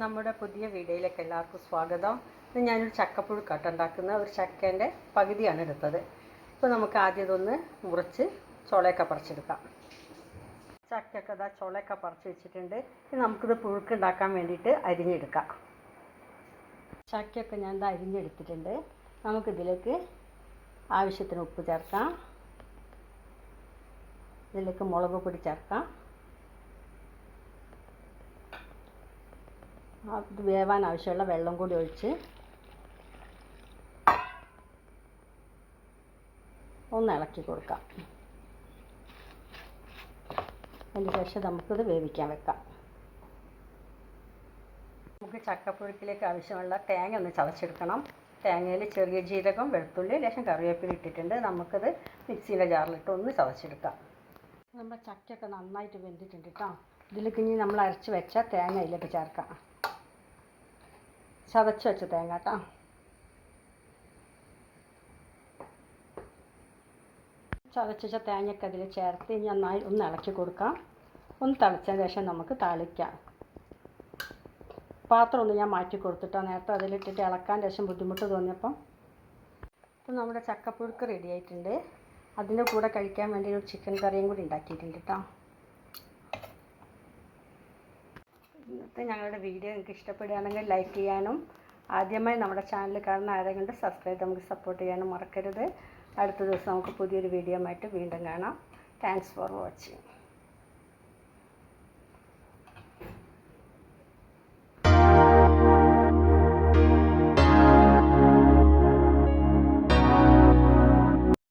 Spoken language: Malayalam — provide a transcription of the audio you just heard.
നമ്മുടെ പുതിയ വീഡിയോയിലേക്ക് എല്ലാവർക്കും സ്വാഗതം. ഇത് ഞാനൊരു ചക്കപ്പുഴുക്കാട്ട് ഉണ്ടാക്കുന്ന ഒരു ചക്കേന്റെ പകുതിയാണ് എടുത്തത്. ഇപ്പോൾ നമുക്ക് ആദ്യം ഇതൊന്ന് മുറിച്ച് ചുളയൊക്കെ പറിച്ചെടുക്കാം. ചക്കയൊക്കെ ഇതാ ചുളയൊക്കെ പറിച്ച് വെച്ചിട്ടുണ്ട്. ഇനി നമുക്കിത് പുഴുക്കുണ്ടാക്കാൻ വേണ്ടിയിട്ട് അരിഞ്ഞെടുക്കാം. ചക്കയൊക്കെ ഞാൻ ഇത് അരിഞ്ഞെടുത്തിട്ടുണ്ട്. നമുക്കിതിലേക്ക് ആവശ്യത്തിന് ഉപ്പ് ചേർക്കാം. ഇതിലേക്ക് മുളക് പൊടി ചേർക്കാം. അത് വേവാൻ ആവശ്യമുള്ള വെള്ളം കൂടി ഒഴിച്ച് ഒന്ന് ഇളക്കി കൊടുക്കാം. അതിന് ശേഷം നമുക്കിത് വേവിക്കാൻ വെക്കാം. നമുക്ക് ചക്കപ്പുഴുക്കിലേക്ക് ആവശ്യമുള്ള തേങ്ങ ഒന്ന് ചതച്ചെടുക്കണം. തേങ്ങയിൽ ചെറിയ ജീരകം വെളുത്തുള്ളി ലേശം കറിവേപ്പില ഇട്ടിട്ടുണ്ട്. നമുക്കത് മിക്സിയിലെ ജാറിലിട്ട് ഒന്ന് ചതച്ചെടുക്കാം. നമ്മുടെ ചക്കയൊക്കെ നന്നായിട്ട് വെന്തിട്ടുണ്ട് കേട്ടോ ഇതിലേക്ക് ഇനി നമ്മൾ അരച്ച് വെച്ച തേങ്ങ ഇതിലേക്ക് ചേർക്കാം. ചതച്ച് വെച്ച തേങ്ങ കേട്ടോ ചതച്ച് വെച്ച തേങ്ങയൊക്കെ ചേർത്ത് ഇനി നന്നായി ഒന്ന് ഇളക്കി കൊടുക്കാം. ഒന്ന് തിളച്ചതിന് ശേഷം നമുക്ക് താളിക്കാം. പാത്രം ഒന്ന് ഞാൻ മാറ്റി കൊടുത്തിട്ടോ നേരത്തെ അതിലിട്ടിട്ട് ഇളക്കാൻ ശേഷം ബുദ്ധിമുട്ട് തോന്നിയപ്പം. ഇപ്പം നമ്മുടെ ചക്കപ്പുഴുക്ക് റെഡി ആയിട്ടുണ്ട്. അതിന്റെ കൂടെ കഴിക്കാൻ വേണ്ടി ഒരു ചിക്കൻ കറിയും കൂടി ഉണ്ടാക്കിയിട്ടുണ്ട് കേട്ടോ ഇന്നത്തെ ഞങ്ങളുടെ വീഡിയോ നിങ്ങൾക്ക് ഇഷ്ടപ്പെടുകയാണെങ്കിൽ ലൈക്ക് ചെയ്യാനും ആദ്യമായി നമ്മുടെ ചാനൽ കാണുന്ന ആരെങ്കിലും സബ്സ്ക്രൈബ് നമുക്ക് സപ്പോർട്ട് ചെയ്യാനും മറക്കരുത്. അടുത്ത ദിവസം നമുക്ക് പുതിയൊരു വീഡിയോ ആയിട്ട് വീണ്ടും കാണാം. Thanks for watching